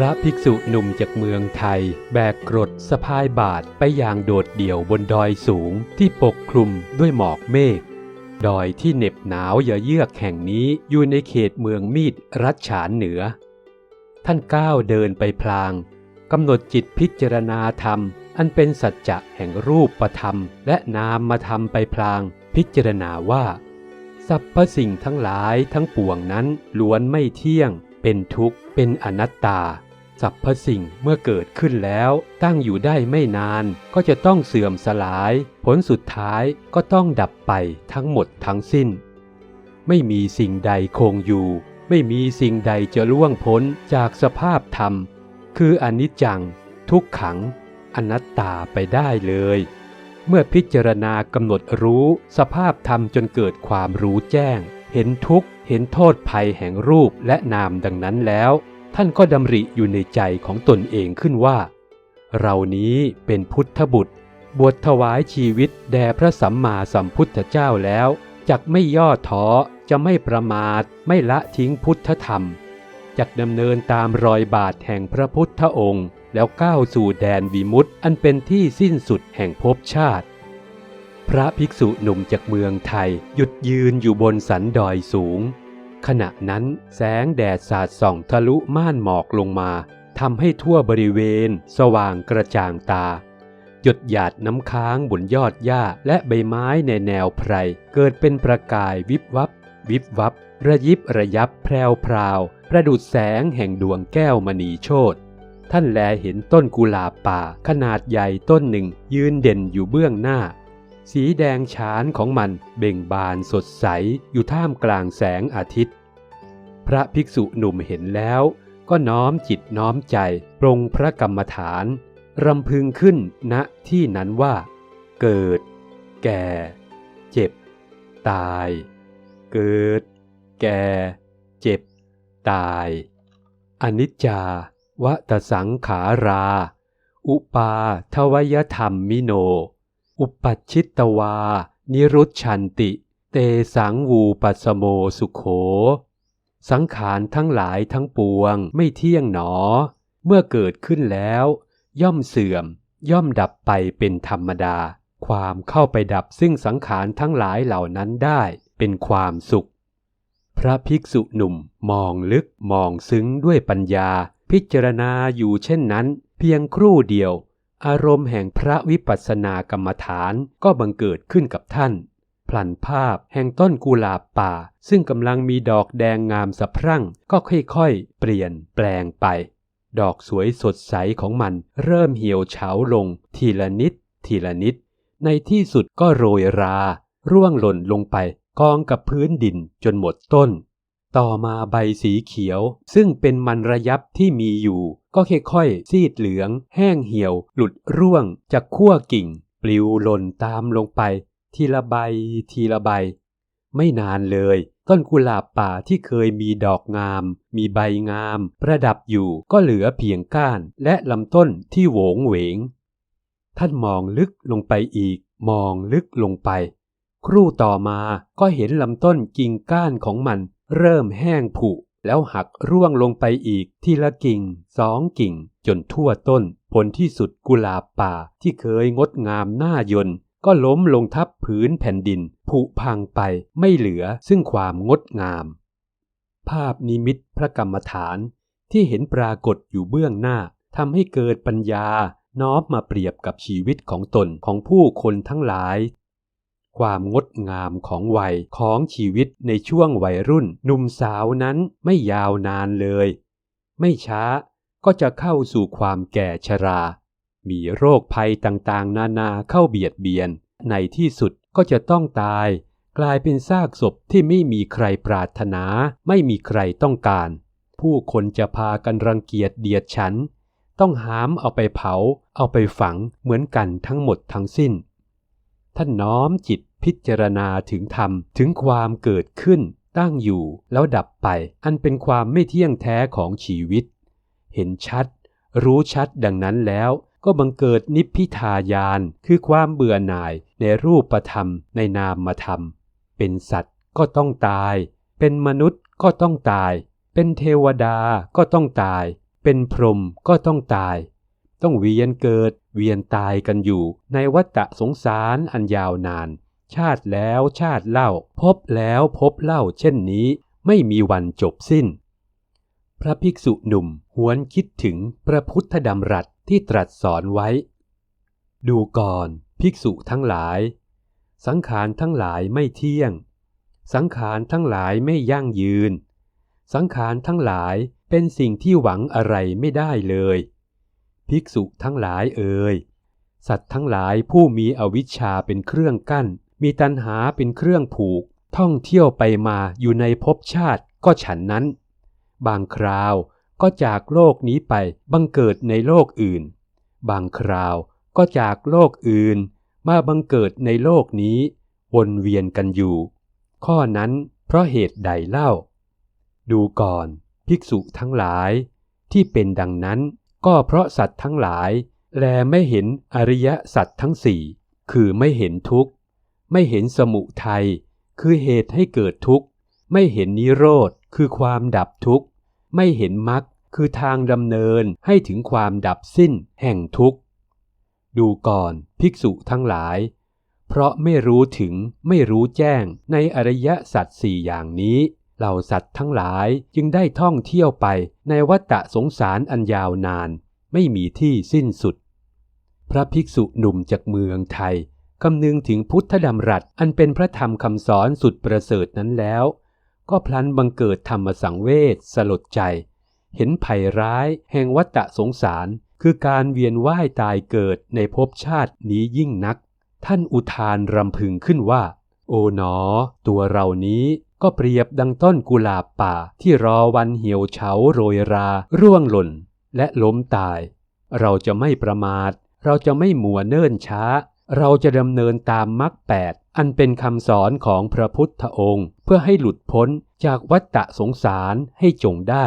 ระภิกษุหนุ่มจากเมืองไทย แบกกรดสะพายบาทไปอย่างโดดเดี่ยวบนดอยสูงที่ปกคลุมด้วยหมอกเมฆ ดอยที่เหน็บหนาวอย่าเยือกแห่งนี้อยู่ในเขตเมืองมีดรัชฉานเหนือ ท่านก้าวเดินไปพลางกำหนดจิตพิจารณาธรรม อันเป็นสัจจะแห่งรูปประธรรม และนามมาธรรมไปพลาง พิจารณาว่าสรรพสิ่งทั้งหลายทั้งปวงนั้นล้วนไม่เที่ยง เป็นทุกข์ เป็นอนัตตา สรรพสิ่งเมื่อเกิดขึ้นแล้วตั้งอยู่ได้ไม่นานก็จะต้องเสื่อมสลาย ผลสุดท้ายก็ต้องดับไปทั้งหมดทั้งสิ้น ไม่มีสิ่งใดคงอยู่ ไม่มีสิ่งใดจะล่วงพ้นจากสภาพธรรม คืออนิจจัง ทุกขัง อนัตตาไปได้เลย เมื่อพิจารณากำหนดรู้สภาพธรรมจนเกิดความรู้แจ้ง เห็นทุกข์เห็นโทษภัยแห่งรูปและนามดังนั้นแล้ว ท่านก็ดำริอยู่ในใจของตนเองขึ้นว่า เรานี้เป็นพุทธบุตร บวชถวายชีวิตแด่พระสัมมาสัมพุทธเจ้าแล้วจักไม่ย่อท้อจะไม่ประมาทไม่ละทิ้งพุทธธรรมจักดำเนินตามรอยบาทแห่งพระพุทธองค์ แล้วก้าวสู่แดนวิมุตติอันเป็นที่สิ้นสุดแห่งภพชาติ พระภิกษุหนุ่มจากเมืองไทยหยุดยืนอยู่บนสันดอยสูง ขณะนั้นแสงแดดสาดส่องทะลุม่านหมอกลงมาทำให้ทั่วบริเวณ สว่างกระจ่างตา หยดหยาดน้ำค้างบนยอดหญ้าและใบไม้ในแนวไพร เกิดเป็นประกายวิบวับ วิบวับ ระยิบระยับแพรวพราว ประดุดแสงแห่งดวงแก้วมณีโชตท่านแลเห็นต้นกุหลาบป่าขนาดใหญ่ต้นหนึ่งยืนเด่นอยู่เบื้องหน้า สีแดงฉานของมันเบ่งบานสดใสอยู่ท่ามกลางแสงอาทิตย์ พระภิกษุหนุ่มเห็นแล้วก็น้อมจิตน้อมใจปรงพระกรรมฐาน รำพึงขึ้นณที่นั้นว่า เกิด แก่ เจ็บ ตาย เกิด แก่ เจ็บ ตาย อนิจจาวตสังขารา อุปาทวยธรรมมิโน อุปัชชิตวา นิรุชชันติ เตสังวูปัสโมสุโข สังขารทั้งหลายทั้งปวงไม่เที่ยงหนอ เมื่อเกิดขึ้นแล้ว ย่อมเสื่อม ย่อมดับไปเป็นธรรมดา ความเข้าไปดับซึ่งสังขารทั้งหลายเหล่านั้นได้เป็นความสุข พระภิกษุหนุ่มมองลึกมองซึ้งด้วยปัญญา พิจารณาอยู่เช่นนั้น เพียงครู่เดียว อารมณ์แห่งพระวิปัสสนากรรมฐานก็บังเกิดขึ้นกับท่าน พลันภาพแห่งต้นกุหลาบป่า ซึ่งกำลังมีดอกแดงงามสะพรั่งก็ค่อยๆ เปลี่ยนแปลงไป ดอกสวยสดใสของมันเริ่มเหี่ยวเฉาลง ทีละนิด ทีละนิด ในที่สุดก็โรยรา ร่วงหล่นลงไปกองกับพื้นดินจนหมดต้น ต่อมาใบสีเขียวซึ่งเป็นมันระยับที่มีอยู่ ก็ค่อยๆซีดเหลือง แห้งเหี่ยว หลุดร่วงจากขั้วกิ่ง ปลิวหล่นตามลงไป ทีละใบทีละใบ ไม่นานเลย ต้นกุหลาบป่าที่เคยมีดอกงาม มีใบงาม ประดับอยู่ก็เหลือเพียงก้านและลำต้นที่โหวงเหวง ท่านมองลึกลงไปอีก มองลึกลงไป ครู่ต่อมาก็เห็นลำต้นกิ่งก้านของมัน เริ่มแห้งผุ แล้วหักร่วงลงไปอีกทีละกิ่งสองกิ่ง จนทั่วต้น ผลที่สุดกุหลาบป่าที่เคยงดงามน่ายนก็ล้มลงทับผืนแผ่นดิน ผุพังไปไม่เหลือซึ่งความงดงาม ภาพนิมิตพระกรรมฐานที่เห็นปรากฏอยู่เบื้องหน้าทำให้เกิดปัญญาน้อมมาเปรียบกับชีวิตของตนของผู้คนทั้งหลาย ความงดงามของวัยของชีวิตในช่วงวัยรุ่นหนุ่มสาวนั้นไม่ยาวนานเลย ไม่ช้าก็จะเข้าสู่ความแก่ชรา มีโรคภัยต่างๆ นานาเข้าเบียดเบียน ในที่สุดก็จะต้องตาย กลายเป็นซากศพที่ไม่มีใครปรารถนา ไม่มีใครต้องการ ผู้คนจะพากันรังเกียจเดียดฉัน ต้องหามเอาไปเผา เอาไปฝังเหมือนกันทั้งหมดทั้งสิ้น ท่านน้อมจิต พิจารณาถึงธรรมถึงความเกิดขึ้น ตั้งอยู่แล้วดับไป อันเป็นความไม่เที่ยงแท้ของชีวิต เห็นชัด รู้ชัดดังนั้นแล้วก็บังเกิดนิพพิทายาน คือความเบื่อหน่ายในรูปธรรมในนามธรรม เป็นสัตว์ก็ต้องตาย เป็นมนุษย์ก็ต้องตาย เป็นเทวดาก็ต้องตาย เป็นพรหมก็ต้องตาย ต้องเวียนเกิดเวียนตายกันอยู่ในวัฏฏะสงสารอันยาวนาน ชาติแล้วชาติเล่า พบแล้วพบเล่าเช่นนี้ ไม่มีวันจบสิ้น พระภิกษุหนุ่มหวนคิดถึงพระพุทธดำรัสที่ตรัสสอนไว้ ดูก่อนภิกษุทั้งหลาย สังขารทั้งหลายไม่เที่ยง สังขารทั้งหลายไม่ยั่งยืน สังขารทั้งหลายเป็นสิ่งที่หวังอะไรไม่ได้เลย ภิกษุทั้งหลายเอ่ยสัตว์ทั้งหลายผู้มีอวิชชาเป็นเครื่องกั้น มีตัณหาเป็นเครื่องผูก ท่องเที่ยวไปมาอยู่ในภพชาติก็ฉันนั้น บางคราวก็จากโลกนี้ไปบังเกิดในโลกอื่น บางคราวก็จากโลกอื่น มาบังเกิดในโลกนี้ วนเวียนกันอยู่ ข้อนั้นเพราะเหตุใดเล่า ดูก่อน ภิกษุทั้งหลาย ที่เป็นดังนั้นก็เพราะสัตว์ทั้งหลาย แลไม่เห็นอริยสัตว์ทั้งสี่คือไม่เห็นทุกข์ ไม่เห็นสมุทัยคือเหตุให้เกิดทุกข์ ไม่เห็นนิโรธคือความดับทุกข์ ไม่เห็นมรรคคือทางดำเนินให้ถึงความดับสิ้นแห่งทุกข์ ดูก่อนภิกษุทั้งหลาย เพราะไม่รู้ถึงไม่รู้แจ้งในอริยสัจสี่อย่างนี้เหล่าสัตว์ทั้งหลายจึงได้ท่องเที่ยวไปในวัฏสงสารอันยาวนาน ไม่มีที่สิ้นสุด พระภิกษุหนุ่มจากเมืองไทย คำนึงถึงพุทธดำรัสอันเป็นพระธรรมคำสอนสุดประเสริฐนั้นแล้ว ก็พลันบังเกิดธรรมสังเวชสลดใจ เห็นภัยร้ายแห่งวัฏสงสาร คือการเวียนว่ายตายเกิดในภพชาตินี้ยิ่งนัก ท่านอุทานรำพึงขึ้นว่า โอ๋หนอ ตัวเรานี้ก็เปรียบดังต้นกุหลาบป่าที่รอวันเหี่ยวเฉาโรยราร่วงหล่น และล้มตาย เราจะไม่ประมาท เราจะไม่หมัวเนิ่นช้า เราจะดำเนินตามมรรคแปดอันเป็นคำสอนของพระพุทธองค์ เพื่อให้หลุดพ้นจากวัฏฏะสงสารให้จงได้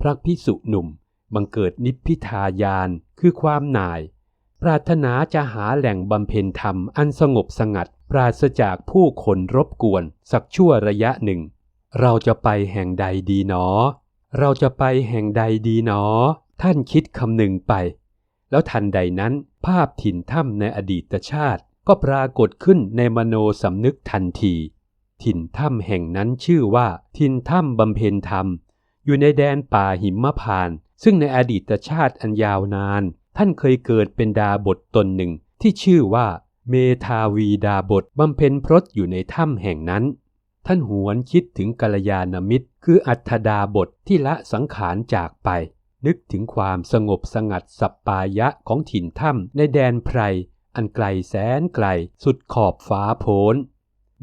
พระพิสุหนุ่มบังเกิดนิพพิทายานคือความหน่าย ปรารถนาจะหาแหล่งบำเพ็ญธรรมอันสงบสงัด ปราศจากผู้คนรบกวน สักชั่วระยะหนึ่ง เราจะไปแห่งใดดีหนอ เราจะไปแห่งใดดีหนอ ท่านคิดคำหนึ่งไป แล้วทันใดนั้น ภาพถิ่นถ้ำในอดีตชาติ ก็ปรากฏขึ้นในมโนสำนึกทันที ถิ่นถ้ำแห่งนั้นชื่อว่า ถิ่นถ้ำบำเพ็ญธรรม อยู่ในแดนป่าหิมพาน ซึ่งในอดีตชาติอันยาวนาน ท่านเคยเกิดเป็นดาบทตนหนึ่งที่ชื่อว่า เมทาวีดาบทบำเพ็ญพรตอยู่ในถ้ำแห่งนั้น ท่านหวนคิดถึงกัลยาณมิตร คืออัฏฐดาบทที่ละสังขารจากไป นึกถึงความสงบสงัดสัปปายะของถิ่นถ้ำในแดนไพร อันไกลแสนไกลสุดขอบฟ้าโพ้น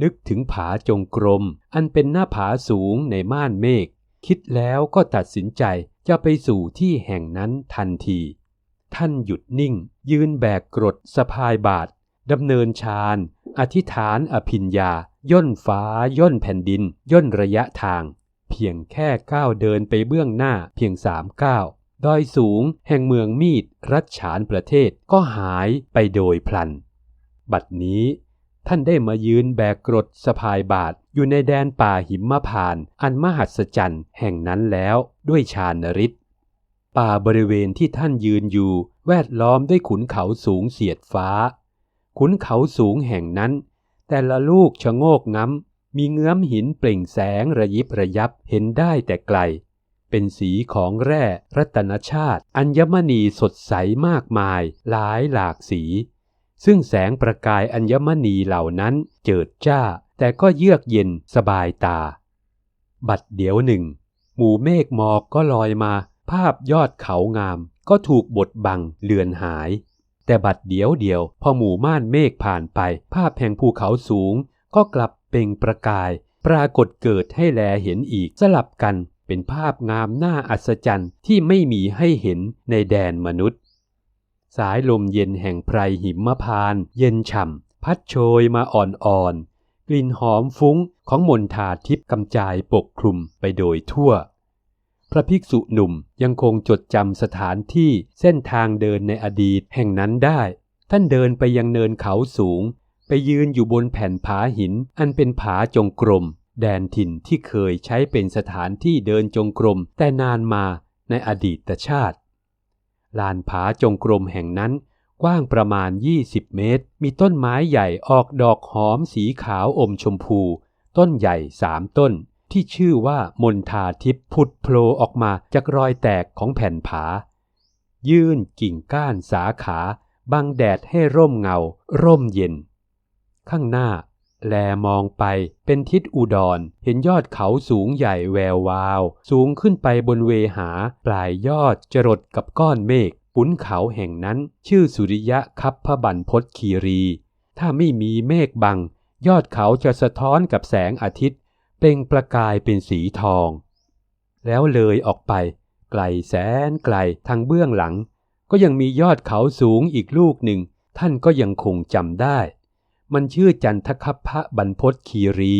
นึกถึงผาจงกรม อันเป็นหน้าผาสูงในม่านเมฆ คิดแล้วก็ตัดสินใจจะไปสู่ที่แห่งนั้นทันที ท่านหยุดนิ่ง ยืนแบกกรดสะพายบาทดำเนินฌานอธิษฐานอภิญญา ย่นฟ้าย่นแผ่นดิน ย่นระยะทาง เพียงแค่ก้าวเดินไปเบื้องหน้าเพียงสามก้าวดอยสูงแห่งเมืองมีดรัชฉานประเทศก็หายไปโดยพลัน บัดนี้ท่านได้มายืนแบกกรดสะพายบาทอยู่ในแดนป่าหิมพานต์อันมหัศจรรย์แห่งนั้นแล้วด้วยฌานฤทธิ์ป่าบริเวณที่ท่านยืนอยู่แวดล้อมด้วยขุนเขาสูงเสียดฟ้า ขุนเขาสูงแห่งนั้น แต่ละลูกชะโงกง้ำ มีเงื้อมหินเปล่งแสงระยิบระยับเห็นได้แต่ไกล เป็นสีของแร่รัตนชาติ อัญมณีสดใสมากมาย หลายหลากสี ซึ่งแสงประกายอัญมณีเหล่านั้นเจิดจ้า แต่ก็เยือกเย็นสบายตา บัดเดี๋ยวหนึ่ง หมู่เมฆหมอกก็ลอยมา ภาพยอดเขางาม ก็ถูกบดบังเลือนหาย แต่บัดเดียวเดียว พอหมู่ม่านเมฆผ่านไป ภาพแห่งภูเขาสูงก็กลับ เปล่งประกาย ปรากฏเกิดให้แลเห็นอีกสลับกันเป็นภาพงามน่าอัศจรรย์ที่ไม่มีให้เห็นในแดนมนุษย์ สายลมเย็นแห่งไพรหิมพาน เย็นฉ่ำ พัดโชยมาอ่อนๆ กลิ่นหอมฟุ้งของมณฑาทิพย์กำจายปกคลุมไปโดยทั่ว พระภิกษุหนุ่มยังคงจดจำสถานที่เส้นทางเดินในอดีตแห่งนั้นได้ ท่านเดินไปยังเนินเขาสูง ไปยืนอยู่บนแผ่นผาหินอันเป็นผาจงกรม แดนถิ่นที่เคยใช้เป็นสถานที่เดินจงกรม แต่นานมาในอดีตชาติ ลานผาจงกรมแห่งนั้น กว้างประมาณ 20 เมตร มีต้นไม้ใหญ่ออกดอกหอมสีขาวอมชมพู ต้นใหญ่สามต้น ที่ชื่อว่ามนทาทิพย์ผุดโผล่ออกมาจากรอยแตกของแผ่นผา ยื่นกิ่งก้านสาขาบังแดดให้ร่มเงา ร่มเย็น ข้างหน้า แลมองไปเป็นทิศอุดร เห็นยอดเขาสูงใหญ่แวววาว สูงขึ้นไปบนเวหา ปลายยอดจรดกับก้อนเมฆขุนเขาแห่งนั้นชื่อสุริยะคับพบันพศคีรี ถ้าไม่มีเมฆบัง ยอดเขาจะสะท้อนกับแสงอาทิตย์เปล่งประกายเป็นสีทอง แล้วเลยออกไป ไกลแสนไกลทางเบื้องหลัง ก็ยังมียอดเขาสูงอีกลูกหนึ่ง ท่านก็ยังคงจำได้ มันชื่อจันทคัพพะบรรพศคีรี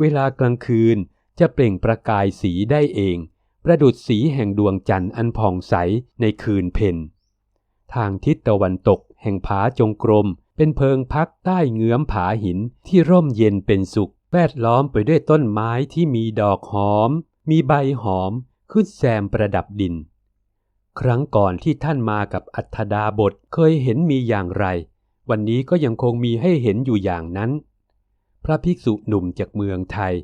เวลากลางคืนจะเปล่งประกายสีได้เอง ประดุดสีแห่งดวงจันทร์อันผ่องใสในคืนเพ็ญทางทิศตะวันตกแห่งผาจงกรม เป็นเพิงพักใต้เงื้อมผาหินที่ร่มเย็นเป็นสุข แวดล้อมไปด้วยต้นไม้ที่มีดอกหอม มีใบหอม ขึ้นแซมประดับดิน ครั้งก่อนที่ท่านมากับอัธดาบทเคยเห็นมีอย่างไร วันนี้ก็ยังคงมีให้เห็นอยู่อย่างนั้น พระภิกษุหนุ่มจากเมืองไทย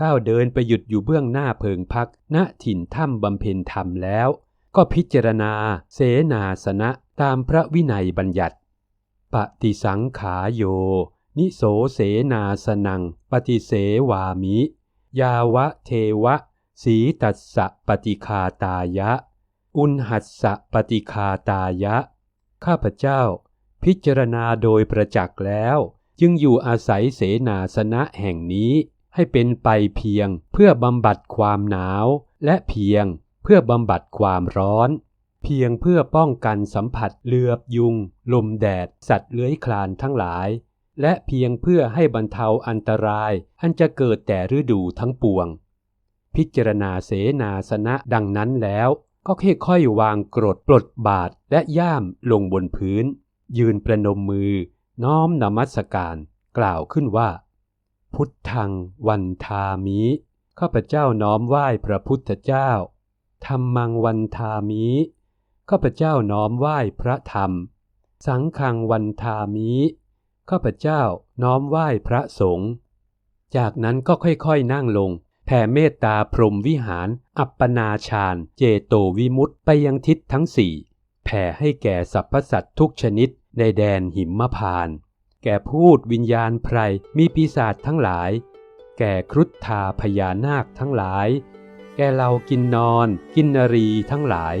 ก้าวเดินไปหยุดอยู่เบื้องหน้าเพิงพัก ณถิ่นถ้ำบำเพ็ญธรรมแล้ว ก็พิจารณา เสนาสนะตามพระวินัยบัญญัติ ปฏิสังขาโย นิโสเสนาสนัง ปฏิเสวามิ ยาวะเทวะ สีตัสสะปฏิคาตายะ อุณหัสสะปฏิคาตายะ ข้าพเจ้า พิจารณาโดยประจักษ์แล้ว จึงอยู่อาศัยเสนาสนะแห่งนี้ ให้เป็นไปเพียงเพื่อบำบัดความหนาว และเพียงเพื่อบำบัดความร้อน เพียงเพื่อป้องกันสัมผัสเลือบยุง ลมแดด สัตว์เลื้อยคลานทั้งหลาย และเพียงเพื่อให้บรรเทาอันตราย อันจะเกิดแต่ฤดูทั้งปวง พิจารณาเสนาสนะดังนั้นแล้วก็ค่อยๆวางกรดปลดบาทและย่ามลงบนพื้น ยืนประนมมือ น้อมนมัสการ กล่าวขึ้นว่า พุทธังวันทามิ ข้าพเจ้าน้อมไหว้พระพุทธเจ้า ธรรมังวันทามิ ข้าพเจ้าน้อมไหว้พระธรรม สังฆังวันทามิ ข้าพเจ้าน้อมไหว้พระสงฆ์ จากนั้นก็ค่อยๆนั่งลงแผ่เมตตาพรหมวิหาร อัปปนาฌาน เจโตวิมุตต์ไปยังทิศทั้งสี่ แผ่ให้แก่สรรพสัตว์ทุกชนิดในแดนหิมพานต์แก่พูดวิญญาณไพรมีปีศาจทั้งหลาย แก่ครุฑธาพญานาคทั้งหลาย แก่เรากินนอน กินนรีทั้งหลาย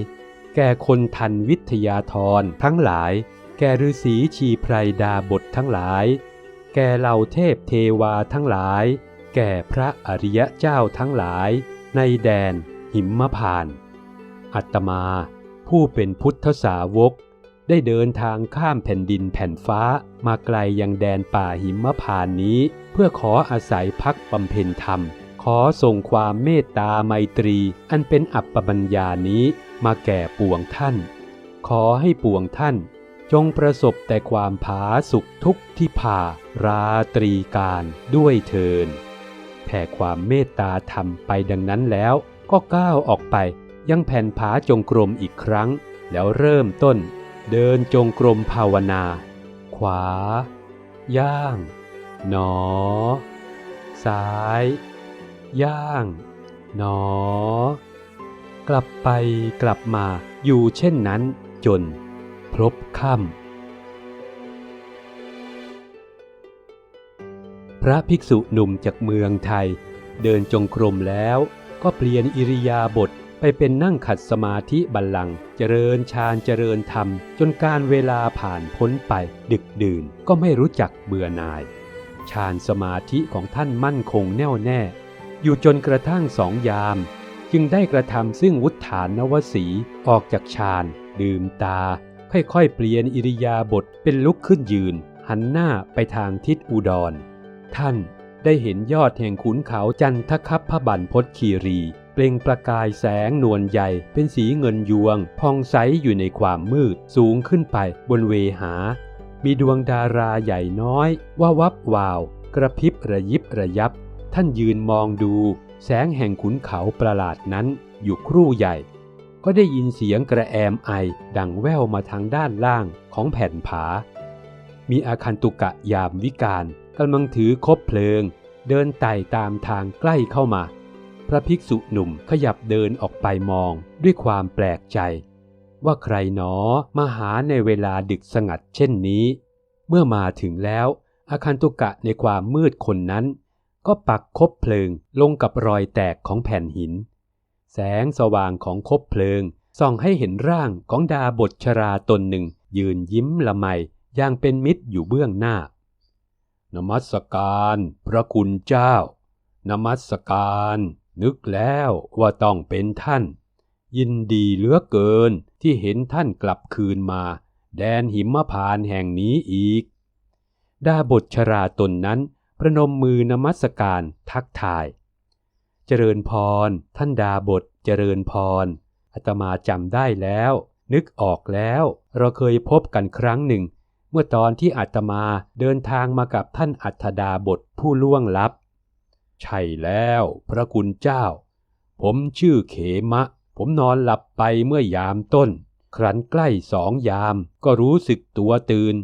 แก่คนทันวิทยาธรทั้งหลาย แก่ฤาษีชีไพรดาบททั้งหลาย แก่เหล่าเทพเทวาทั้งหลาย แก่พระอริยเจ้าทั้งหลาย ในแดนหิมพานต์อัตมา ผู้เป็นพุทธสาวก ได้เดินทางข้ามแผ่นดินแผ่นฟ้ามาไกลยังแดนป่าหิมพานนี้ เพื่อขออาศัยพักบำเพ็ญธรรม ขอส่งความเมตตาไมตรี อันเป็นอัปปมัญญานี้มาแก่ปวงท่าน ขอให้ปวงท่านจงประสบแต่ความผาสุขทุกที่ผ่าราตรีการด้วยเทินแผ่ความเมตตาธรรมไปดังนั้นแล้วก็ก้าวออกไป ยังแผ่นผาจงกรมอีกครั้ง แล้วเริ่มต้น เดินจงกรมภาวนา ขวา ย่าง หนอ ซ้าย ย่าง หนอ กลับไปกลับมาอยู่เช่นนั้นจน พลบค่ำพระภิกษุหนุ่มจากเมืองไทย เดินจงกรมแล้วก็เปลี่ยนอิริยาบถ ไปเป็นนั่งขัดสมาธิบัลลังก์เจริญฌานเจริญธรรม จนการเวลาผ่านพ้นไป ดึกดื่นก็ไม่รู้จักเบื่อหน่ายฌานสมาธิของท่านมั่นคงแน่วแน่ อยู่จนกระทั่งสองยาม จึงได้กระทำซึ่งวุฒานนวสี ออกจากฌานดื่มตา ค่อยๆเปลี่ยนอิริยาบถเป็นลุกขึ้นยืน หันหน้าไปทางทิศอุดร ท่านได้เห็นยอดแห่งขุนเขาจันทคัพพบันพศคีรี เปล่งประกายแสงนวลใหญ่ เป็นสีเงินยวง พองใสอยู่ในความมืด สูงขึ้นไปบนเวหา มีดวงดาราใหญ่น้อย ว่าวับวาว กระพริบระยิบระยับ ท่านยืนมองดู แสงแห่งขุนเขาประหลาดนั้น อยู่ครู่ใหญ่ ก็ได้ยินเสียงกระแอมไอ ดังแว่วมาทางด้านล่างของแผ่นผา มีอาคันตุกะยามวิการกำลังถือคบเพลิง เดินไต่ตามทางใกล้เข้ามา พระภิกษุหนุ่มขยับเดินออกไปมองด้วยความแปลกใจ ว่าใครหนอมาหาในเวลาดึกสงัดเช่นนี้ เมื่อมาถึงแล้วอาคันตุกะในความมืดคนนั้น ก็ปักคบเพลิงลงกับรอยแตกของแผ่นหิน แสงสว่างของคบเพลิงส่องให้เห็นร่างของดาบทชราตนหนึ่ง ยืนยิ้มละไมอย่างเป็นมิตรอยู่เบื้องหน้า นมัสการ พระคุณเจ้า นมัสการ นึกแล้วว่าต้องเป็นท่าน ยินดีเหลือเกินที่เห็นท่านกลับคืนมา แดนหิมพานแห่งนี้อีก ดาบทชราตนนั้นประนมมือนมัสการทักทาย เจริญพร ท่านดาบทเจริญพรอาตมาจำได้แล้ว นึกออกแล้ว เราเคยพบกันครั้งหนึ่ง เมื่อตอนที่อาตมาเดินทางมากับท่านอัฏฐดาบทผู้ล่วงลับ ใช่แล้วพระคุณเจ้า ผมชื่อเขมะ ผมนอนหลับไปเมื่อยามต้น ครั้นใกล้สองยามก็รู้สึกตัวตื่น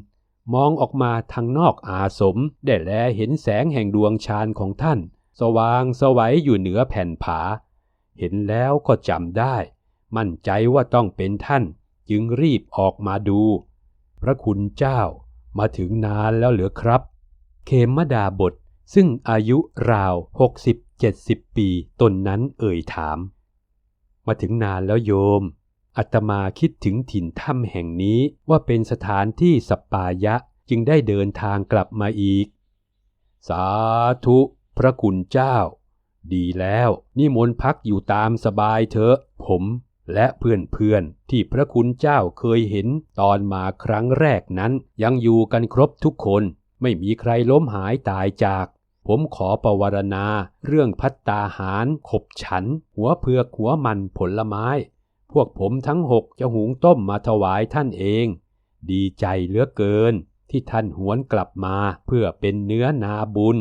มองออกมาทางนอกอาสม ได้แลเห็นแสงแห่งดวงชานของท่าน สว่างสวัยอยู่เหนือแผ่นผา เห็นแล้วก็จำได้ มั่นใจว่าต้องเป็นท่าน จึงรีบออกมาดู พระคุณเจ้า มาถึงนานแล้วเหรือครับ เขมดาบท ซึ่งอายุราว 60-70 ปีตนนั้นเอ่ยถาม มาถึงนานแล้วโยมอัตมาคิดถึงถิ่นถ้ำแห่งนี้ว่าเป็นสถานที่สปปายะจึงได้เดินทางกลับมาอีก สาธุพระคุณเจ้า ดีแล้วนิมนต์พักอยู่ตามสบายเถอะ ผมและเพื่อนๆที่พระคุณเจ้าเคยเห็นตอนมาครั้งแรกนั้นยังอยู่กันครบทุกคนไม่มีใครล้มหายตายจาก ผมขอประวารณา เรื่องพัตตาหาร ขบฉัน หัวเผือกหัวมันผลไม้ พวกผมทั้งหกจะหุงต้มมาถวายท่านเอง ดีใจเหลือเกิน ที่ท่านหวนกลับมาเพื่อเป็นเนื้อนาบุญ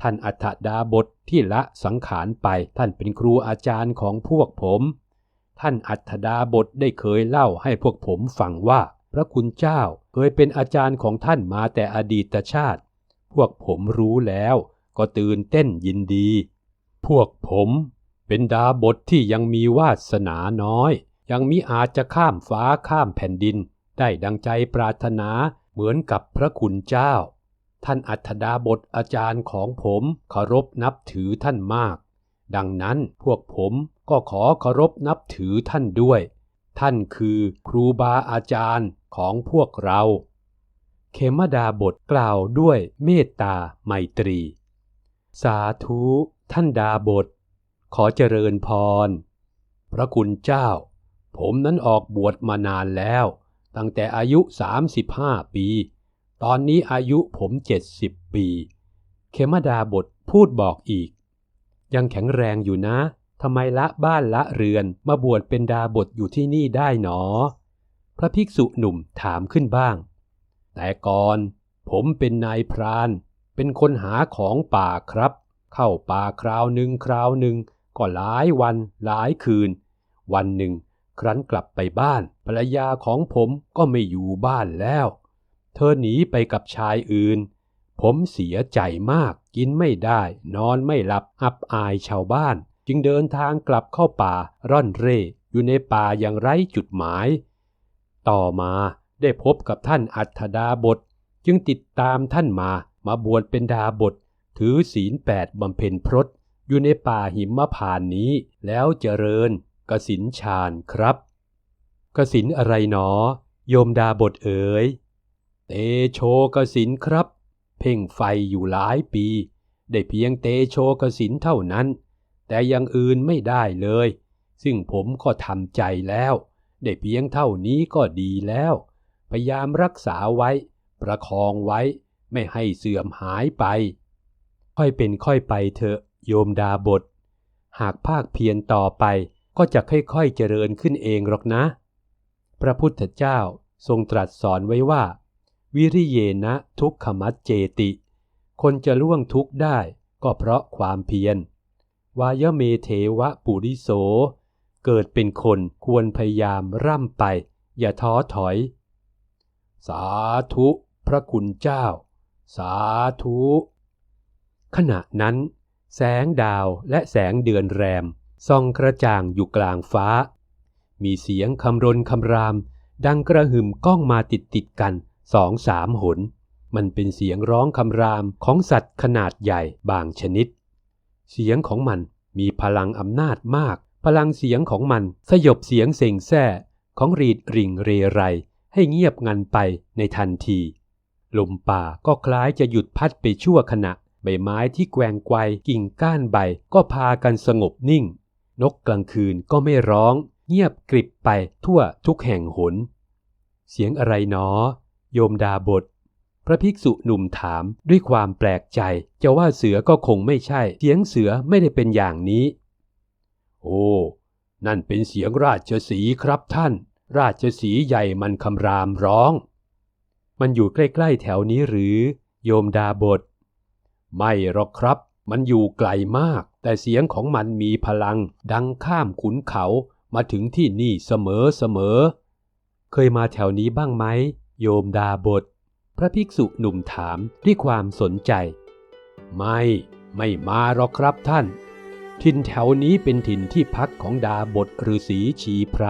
ท่านอัฏฐดาบทที่ละสังขารไปท่านเป็นครูอาจารย์ของพวกผม ท่านอัฏฐดาบทได้เคยเล่าให้พวกผมฟังว่า พระคุณเจ้าเคยเป็นอาจารย์ของท่านมาแต่อดีตชาติ พวกผมรู้แล้วก็ตื่นเต้นยินดี พวกผมเป็นดาบทที่ยังมีวาสนาน้อย ยังมิอาจจะข้ามฟ้าข้ามแผ่นดิน ได้ดังใจปรารถนาเหมือนกับพระคุณเจ้า ท่านอัฏฐดาบทอาจารย์ของผมเคารพนับถือท่านมาก ดังนั้นพวกผมก็ขอเคารพนับถือท่านด้วย ท่านคือครูบาอาจารย์ของพวกเรา เขมดาบทกล่าวด้วยเมตตาไมตรี สาธุท่านดาบท ขอเจริญพร พระคุณเจ้า ผมนั้นออกบวชมานานแล้ว ตั้งแต่อายุ 35 ปี ตอนนี้อายุผม70ปี เขมดาบทพูดบอกอีก ยังแข็งแรงอยู่นะทำไมละบ้านละเรือนมาบวชเป็นดาบทอยู่ที่นี่ได้หนอ พระภิกษุหนุ่มถามขึ้นบ้าง แต่ก่อนผมเป็นนายพราน เป็นคนหาของป่าครับ เข้าป่าคราวหนึ่งคราวหนึ่งก็หลายวันหลายคืน วันหนึ่ง ครั้นกลับไปบ้าน ภรรยาของผมก็ไม่อยู่บ้านแล้ว เธอหนีไปกับชายอื่น ผมเสียใจมาก กินไม่ได้ นอนไม่หลับ อับอายชาวบ้าน จึงเดินทางกลับเข้าป่าร่อนเร่อยู่ในป่าอย่างไร้จุดหมาย ต่อมา ได้พบกับท่านอัฏฐดาบท จึงติดตามท่านมามาบวชเป็นดาบท ถือศีลแปดบำเพ็ญพรตอยู่ในป่าหิมพานนี้แล้วเจริญกสินฌานครับ กสินอะไรหนอ โยมดาบทเอ๋ยเตโชกสินครับ เพ่งไฟอยู่หลายปี ได้เพียงเตโชกสินเท่านั้น แต่ยังอื่นไม่ได้เลย ซึ่งผมก็ทำใจแล้ว ได้เพียงเท่านี้ก็ดีแล้ว พยายามรักษาไว้ ประคองไว้ ไม่ให้เสื่อมหายไป ค่อยเป็นค่อยไปเถอะโยมดาบท หากภาคเพียรต่อไปก็จะค่อยๆเจริญขึ้นเองหรอกนะ พระพุทธเจ้าทรงตรัสสอนไว้ว่า วิริเยนะทุกขมัจเจติ คนจะล่วงทุกข์ได้ก็เพราะความเพียร วายเมเทวะปุริโส เกิดเป็นคนควรพยายามร่ำไป อย่าท้อถอย สาธุพระคุณเจ้า สาธุ ขณะนั้น แสงดาวและแสงเดือนแรมส่องกระจ่างอยู่กลางฟ้า มีเสียงคำรนคำราม ดังกระหึ่มก้องมาติดติดกันสองสามหน มันเป็นเสียงร้องคำรามของสัตว์ขนาดใหญ่บางชนิด เสียงของมันมีพลังอำนาจมาก พลังเสียงของมันสยบเสียงเซ็งแซ่ของรีดริ่งเรไร ให้เงียบงันไปในทันที ลมป่าก็คล้ายจะหยุดพัดไปชั่วขณะ ใบไม้ที่แกว่งไกวกิ่งก้านใบก็พากันสงบนิ่ง นกกลางคืนก็ไม่ร้อง เงียบกริบไปทั่วทุกแห่งหน เสียงอะไรหนอ โยมดาบท พระภิกษุหนุ่มถามด้วยความแปลกใจ จะว่าเสือก็คงไม่ใช่ เสียงเสือไม่ได้เป็นอย่างนี้ โอ้นั่นเป็นเสียงราชสีครับท่าน ราชสีใหญ่มันคำรามร้อง มันอยู่ใกล้ๆแถวนี้หรือ โยมดาบท ไม่หรอกครับ มันอยู่ไกลมาก แต่เสียงของมันมีพลัง ดังข้ามขุนเขามาถึงที่นี่เสมอเสมอ เคยมาแถวนี้บ้างไหม โยมดาบท พระภิกษุหนุ่มถามด้วยความสนใจ ไม่ ไม่มาหรอกครับท่าน ถิ่นแถวนี้เป็นถิ่นที่พักของดาบทฤาษีชีไพร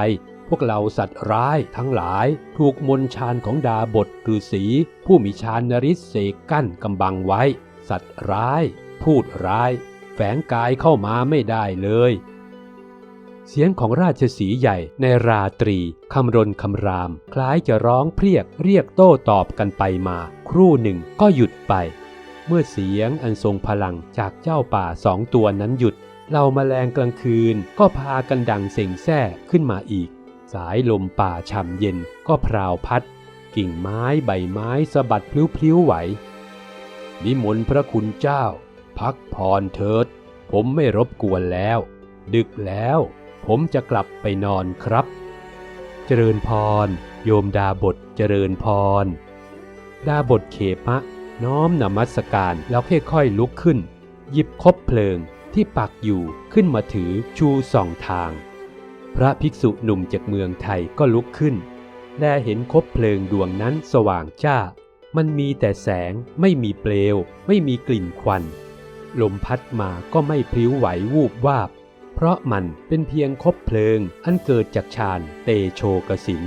พวกเราสัตว์ร้ายทั้งหลายถูกมนชานของดาบทฤษีผู้มีชานนริศเสกกั้นกำบังไว้ สัตว์ร้าย พูดร้าย แฝงกายเข้ามาไม่ได้เลย เสียงของราชสีใหญ่ในราตรีคำรนคำราม คล้ายจะร้องเพรียกเรียกโต้ตอบกันไปมา ครู่หนึ่งก็หยุดไป เมื่อเสียงอันทรงพลังจากเจ้าป่าสองตัวนั้นหยุดเหล่าแมลงกลางคืนก็พากันดังเสียงแซ่ขึ้นมาอีก สายลมป่าฉ่ำเย็นก็พราวพัด กิ่งไม้ใบไม้สะบัดพลิ้วๆไหว นิมนต์พระคุณเจ้า พักผ่อนเถิด ผมไม่รบกวนแล้ว ดึกแล้ว ผมจะกลับไปนอนครับ เจริญพร โยมดาบทเจริญพร ดาบทเขมะ น้อมนมัสการแล้วค่อยๆลุกขึ้น หยิบคบเพลิงที่ปักอยู่ขึ้นมาถือชูสองทาง พระภิกษุหนุ่มจากเมืองไทยก็ลุกขึ้น แลเห็นคบเพลิงดวงนั้นสว่างจ้า มันมีแต่แสงไม่มีเปลว ไม่มีกลิ่นควัน ลมพัดมาก็ไม่พลิ้วไหววูบวาบ เพราะมันเป็นเพียงคบเพลิงอันเกิดจากฌานเตโชกสิน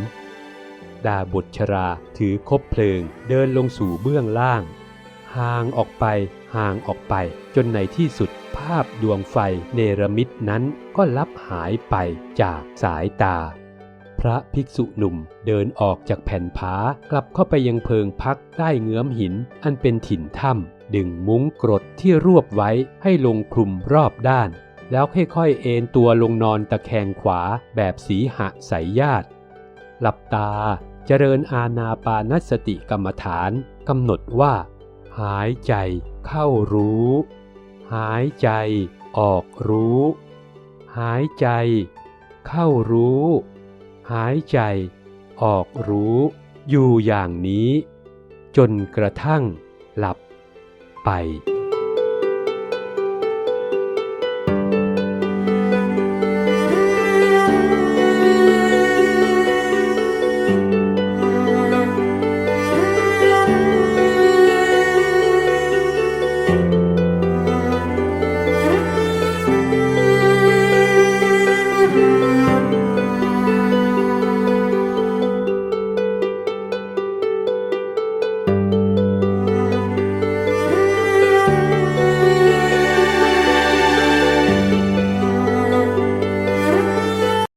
ดาบทชราถือคบเพลิงเดินลงสู่เบื้องล่าง ห่างออกไปห่างออกไปจนในที่สุด ภาพดวงไฟเนรมิตนั้นก็ลับหายไปจากสายตา พระภิกษุหนุ่มเดินออกจากแผ่นผากลับเข้าไปยังเพิงพักใต้เงื้อมหิน อันเป็นถิ่นถ้ำดึงมุ้งกรดที่รวบไว้ให้ลงคลุมรอบด้าน แล้วค่อยๆเอนตัวลงนอนตะแคงขวาแบบสีหะสายญาติ หลับตาเจริญอาณาปานสติกรรมฐานกำหนดว่า หายใจเข้ารู้ หายใจออกรู้ หายใจ เข้ารู้ หายใจ ออกรู้ อยู่อย่างนี้ จนกระทั่งหลับไป